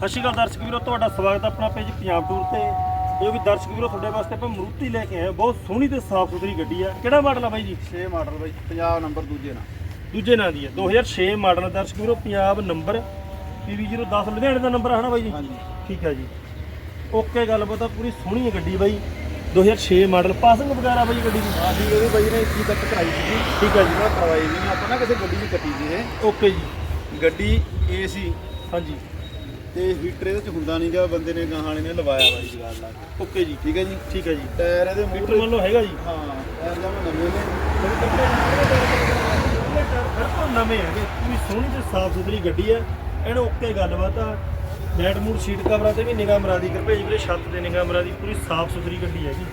ਸਤਿ ਸ਼੍ਰੀ ਅਕਾਲ ਦਰਸ਼ਕ ਵੀਰੋ ਤੁਹਾਡਾ ਸਵਾਗਤ ਹੈ ਆਪਣਾ ਪੇਜ ਪੰਜਾਬ ਟੂਰ ਤੇ। ਇਹ ਵੀ ਦਰਸ਼ਕ ਵੀਰੋ ਤੁਹਾਡੇ ਵਾਸਤੇ ਆਪਾਂ ਮਰੂਤੀ ਲੈ ਕੇ ਆਏ ਹਾਂ। ਬਹੁਤ ਸੋਹਣੀ ਤੇ ਸਾਫ਼ ਸੁਥਰੀ ਗੱਡੀ ਆ। ਕਿਹੜਾ ਮਾਡਲ ਆ ਬਾਈ ਜੀ? 6 ਮਾਡਲ ਬਾਈ 50 ਨੰਬਰ ਦੂਜੇ ਨਾਲ। ਦੂਜੇ ਨਾਂ ਦੀ ਹੈ 2006 ਮਾਡਲ ਆ ਦਰਸ਼ਕ ਵੀਰੋ ਪੰਜਾਬ ਨੰਬਰ PV010 ਲੁਧਿਆਣੇ ਦਾ ਨੰਬਰ ਆ ਹਨਾ ਬਾਈ ਜੀ? ਹਾਂਜੀ। ਠੀਕ ਹੈ ਜੀ। ਓਕੇ ਗੱਲਬਾਤ ਆ ਪੂਰੀ ਸੋਹਣੀ ਹੈ ਗੱਡੀ ਬਾਈ। 2006 ਮਾਡਲ ਪਾਸਿੰਗ ਵਗੈਰਾ ਬਾਈ ਗੱਡੀ ਦੀ? ਆਹੀ ਇਹਦੇ ਬਾਈ ਨੇ ਇੱਕੀ ਤੱਕ ਕਰਾਈ ਸੀਗੀ। ਠੀਕ ਹੈ ਜੀ। ਕਰਵਾਈ ਵੀ ਨਹੀਂ ਆਪਾਂ ਨਾ ਕਿਸੇ ਗੱਡੀ 'ਚ ਕੱਟੀ ਸੀ ਇਹ ਓਕੇ ਜੀ। ਗੱਡੀ ਏਸੀ ਹਾਂਜੀ। ਤੇ ਹੀਟਰ ਇਹਦੇ 'ਚ ਹੁੰਦਾ ਨਹੀਂਗਾ ਬੰਦੇ ਨੇ ਗਾਹਾਂ ਵਾਲੇ ਨੇ ਲਵਾਇਆ ਬਾਈ ਜਗਾੜ ਲਾ ਕੇ ਓਕੇ ਜੀ। ਠੀਕ ਹੈ ਜੀ? ਠੀਕ ਹੈ ਜੀ। ਟਾਇਰ ਇਹਦੇ ਮੀਟਰ ਮੰਨ ਲਓ ਹੈਗਾ ਜੀ। ਹਾਂ ਟਾਇਰ ਜਮਾ ਨਵੇਂ ਨੇ। ਬਿਲਕੁਲ ਨਵੇਂ ਹੈਗੇ। ਪੂਰੀ ਸੋਹਣੀ ਤੇ ਸਾਫ਼ ਸੁਥਰੀ ਗੱਡੀ ਹੈ। ਇਹਨੂੰ ਓਕੇ ਗੱਲਬਾਤ ਆ। ਲੈਟ ਮੂਡ ਸੀਟ ਕਵਰਾਂ ਤੇ ਵੀ ਨਿਗਾਹ ਮਰਾ ਦੀ ਕਰਪੇਜ ਵੀਰੇ ਛੱਤ ਤੇ ਨਿਗਾਹ ਮਰਾ ਦੀ ਪੂਰੀ ਸਾਫ਼ ਸੁਥਰੀ ਗੱਡੀ ਹੈਗੀ।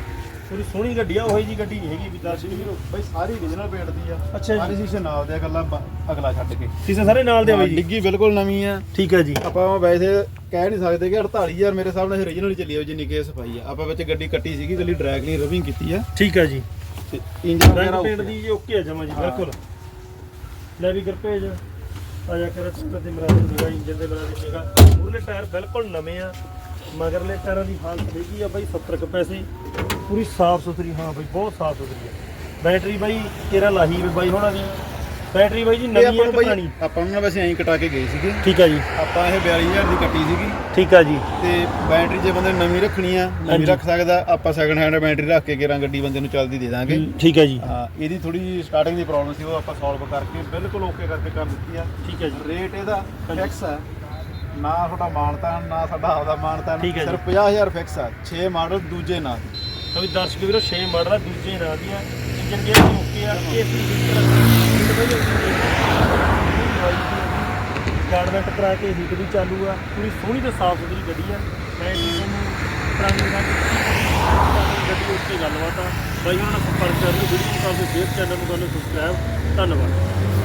ਪੂਰੀ ਸੋਹਣੀ ਗੱਡੀ ਆ ਉਹੀ ਜੀ ਗੱਡੀ ਨਹੀਂ ਹੈਗੀ ਵੀ ਦੱਸ ਵੀਰੋ। ਬਾਈ ਸਾਰੀ origignal ਪੇਂਟ ਦੀ ਆ। ਅੱਛਾ ਜੀ। ਸਾਰੀ ਸ਼ੀਸ਼ੇ ਨਾਲ ਦੇ ਆ, ਬ- ਅਗਲਾ ਛੱਡ ਕੇ। ਸੀਸੇ ਸਾਰੇ ਨਾਲ ਦੇ ਬਾਈ ਜੀ? ਡਿੱਗੀ ਬਿਲਕੁਲ ਨਵੀਂ ਆ। ਠੀਕ ਹੈ ਜੀ। ਆਪਾਂ ਵੈਸੇ ਕਹਿ ਨਹੀਂ ਸਕਦੇ ਕਿ 48000 ਮੇਰੇ ਹਿਸਾਬ ਨਾਲ origignal ਹੀ ਚੱਲੀ ਆ ਜਿੰਨੀ ਕੇਸ ਸਫ਼ਾਈ ਆ। ਆਪਾਂ ਵਿੱਚ ਗੱਡੀ ਕੱਟੀ ਸੀਗੀ ਗੱਡੀ ਡਰੈਗ ਲਈ ਰਵਿੰਗ ਕੀਤੀ ਆ। ਠੀਕ ਹੈ ਜੀ। ਤੇ ਇੰਜਨ ਵਗੈਰਾ ਰੰਗ ਪੇਂਟ ਦੀ ਜੀ ਓਕੇ ਆ ਜਮਾ ਜੀ। ਬਿਲਕੁਲ। ਲੈ ਵੀ ਕਰਪੇਜ ਆ ਜਾ ਕਰ ਚੰਗਾ ਤੇ ਮਰਾ ਦੀ ਇੰਜਨ ਦੇ ਮਰਾ ਦੀ ਨਿਗਾਹ ਮੂਰਲੇ ਟਾਇਰ ਬਿਲਕੁਲ ਨਵੇਂ ਆ ਮਗਰਲੇ ਟਾਇਰਾਂ ਦੀ ਹਾਲਤ ਦੇਖੀ ਆ ਬਾਈ 70 ਕੁ ਪੈਸੇ। ਪੂਰੀ ਸਾਫ਼ ਸੁਥਰੀ ਹਾਂ ਬਾਈ ਬਹੁਤ ਸਾਫ਼ ਸੁਥਰੀ ਆ ਬੈਟਰੀ ਬਾਈ ਤੇਰਾ ਲਾਹੀ ਵੀ ਬਾਈ ਹੋਣਾ ਦੀ ਬੈਟਰੀ ਬਾਈ ਜੀ ਇਹ ਨਵੀਂ ਆਪਾਂ ਆ ਨੂੰ ਕਿ ਬਾਈ ਪੁਰਾਣੀ? ਆਪਾਂ ਨੂੰ ਨਾ ਵੈਸੇ ਐਂ ਕਟਾ ਕੇ ਗਏ ਸੀਗੇ। ਠੀਕ ਆ ਜੀ। ਆਪਾਂ ਇਹ 42000 ਦੀ ਕੱਟੀ ਸੀਗੀ। ਠੀਕ ਆ ਜੀ। ਤੇ ਬੈਟਰੀ ਜੇ ਬੰਦੇ ਨੇ ਨਵੀਂ ਰੱਖਣੀ ਆ ਹਾਂਜੀ। ਨਵੀਂ ਰੱਖ ਸਕਦਾ ਆਪਾਂ ਸੈਕੰਡ ਹੈਂਡ ਬੈਟਰੀ ਰੱਖ ਕੇ ਗੇਰਾਂ ਗੱਡੀ ਬੰਦੇ ਨੂੰ ਚੱਲਦੀ ਦੇ ਦਾਂਗੇ। ਠੀਕ ਆ ਜੀ। ਹਾਂ ਇਹਦੀ ਥੋੜੀ ਸਟਾਰਟਿੰਗ ਦੀ ਪ੍ਰੋਬਲਮ ਸੀ ਉਹ ਆਪਾਂ ਸੋਲਵ ਕਰਕੇ ਬਿਲਕੁਲ ਓਕੇ ਕਰਕੇ ਕਰ ਦਿੱਤੀ ਆ। ਠੀਕ ਆ ਜੀ। ਰੇਟ ਇਹਦਾ ਹਾਂਜੀ। ਫਿਕਸ ਹੈ ਨਾ ਤੁਹਾਡਾ ਮਾਨਤਾਨ ਨਾ ਸਾਡਾ ਆਪਦਾ ਮਾਨਤਾਨ ਠੀਕ ਹੈ ਜੀ। ਸਿਰਫ 50000 ਫਿਕਸ ਆ। 6 ਮਾਡਲ ਦੂਜੇ ਨਾਲ ਅਭੀ ਦਰਸ਼ਕ ਵੀਰੋ 6 ਮਾਡਲ ਆ ਦੂਜੇ ਨਾਂ ਦੀਆਂ ਇੰਜਨ ਗੇਅਰ ਵੀ ਓਕੇ ਆ ਏਸੀ ਗਾਰਡਮੈਂਟ ਕਰਾ ਕੇ ਹੀਟ ਵੀ ਚਾਲੂ ਆ। ਪੂਰੀ ਸੋਹਣੀ ਤੇ ਸਾਫ਼ ਸੁਥਰੀ ਗੱਡੀ ਆ। ਮੈਂ ਤੁਹਾਨੂੰ ਪੁਰਾਣੀ ਦਾ ਗੱਡੀ ਉੱਤੇ ਗੱਲਬਾਤ ਆ। ਬਾਈ, ਉਹਨਾਂ ਨਾਲ ਸੰਪਰਕ ਕਰਨ ਲਈ। ਵੀਡੀਓ ਕਾਲ ਤੇ ਸ਼ੇਅਰ ਚੈਨਲ ਨੂੰ ਕਰ ਲਓ ਸਬਸਕ੍ਰਾਈਬ ਧੰਨਵਾਦ।